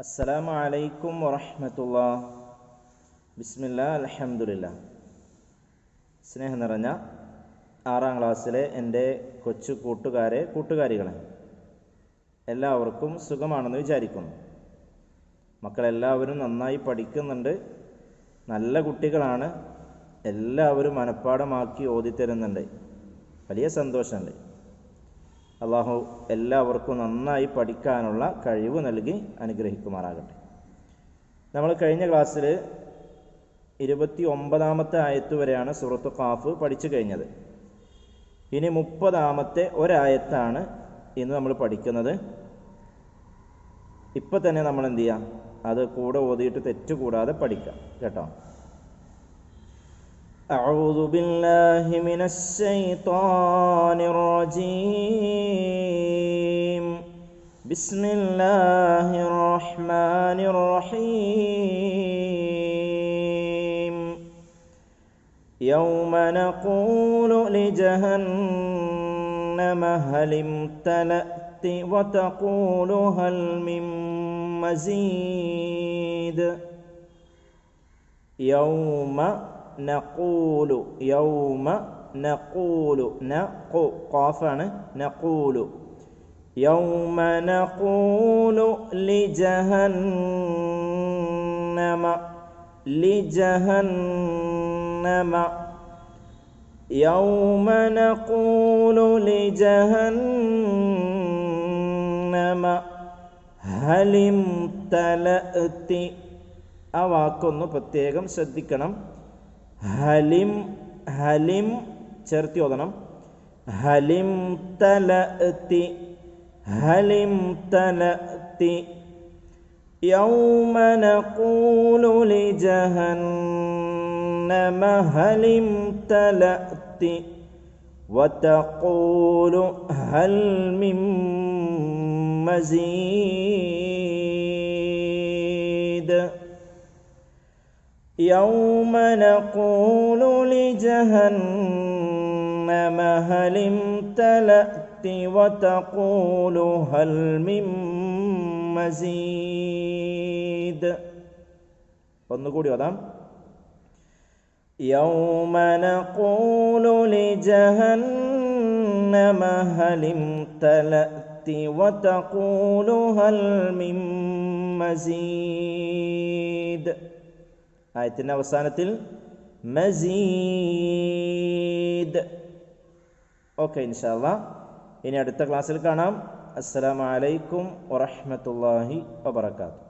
അസ്സലാമു അലൈക്കും الله ബിസ്മില്ല لله സ്നേഹം നിറഞ്ഞ ആറാം ക്ലാസ്സിലെ എന്റെ കൊച്ചു കൂട്ടുകാരെ കൂട്ടുകാരികളെ എല്ലാവർക്കും സുഖമാണെന്ന് വിചാരിക്കുന്നു. മക്കളെല്ലാവരും നന്നായി പഠിക്കുന്നുണ്ട്. നല്ല കുട്ടികളാണ്. എല്ലാവരും മനഃപ്പാടമാക്കി ഓതിത്തരുന്നുണ്ട്. വലിയ സന്തോഷമുണ്ട്. അള്ളാഹു എല്ലാവർക്കും നന്നായി പഠിക്കാനുള്ള കഴിവ് നൽകി അനുഗ്രഹിക്കുമാറാകട്ടെ. നമ്മൾ കഴിഞ്ഞ ക്ലാസ്സിൽ ഇരുപത്തി ഒമ്പതാമത്തെ ആയത്ത് വരെയാണ് സുഹൃത്ത് ഖാഫ് പഠിച്ചു കഴിഞ്ഞത്. ഇനി മുപ്പതാമത്തെ ഒരായത്താണ് ഇന്ന് നമ്മൾ പഠിക്കുന്നത്. ഇപ്പം തന്നെ നമ്മൾ എന്ത് ചെയ്യാം? അത് കൂടെ ഓതിയിട്ട് തെറ്റുകൂടാതെ പഠിക്കാം. കേട്ടോ? أعوذ بالله من الشيطان الرجيم. بسم الله الرحمن الرحيم. يوم نقول لجهنم هل امتلأت وتقول هل من مزيد؟ يوم നഖൂലു യൗമ നഖൂലു നഖു ഖാഫാണ് നഖൂലു. യൗമ നഖൂലു ലിജഹന്നമ ലിജഹന്നമ. യൗമ നഖൂലു ലിജഹന്നമ. ഹലിം തലഅത്തി. ആ വാക്കൊന്ന് പ്രത്യേകം ശ്രദ്ധിക്കണം. ഹലിം ഹലിം ചേർത്തി ഓതണം ഹലിം തലത്തി ഹലിം തലത്തി يوم نقول لجهنم هل امتلأت وتقول هل من مزيد يوم نقول لجهنم هل امتلأت وتقول هل من مزيد ഒന്നുകൂടി ഓതാം يوم نقول لجهنم هل امتلأت وتقول هل من مزيد ആയത്തിന്റെ അവസാനത്തിൽ മസീദ്. ഓക്കെ ഇൻഷാല്ല ഇനി അടുത്ത ക്ലാസ്സിൽ കാണാം. അസ്സലാമലൈക്കും വറഹമത്തല്ലാഹി വബർക്കാത്തു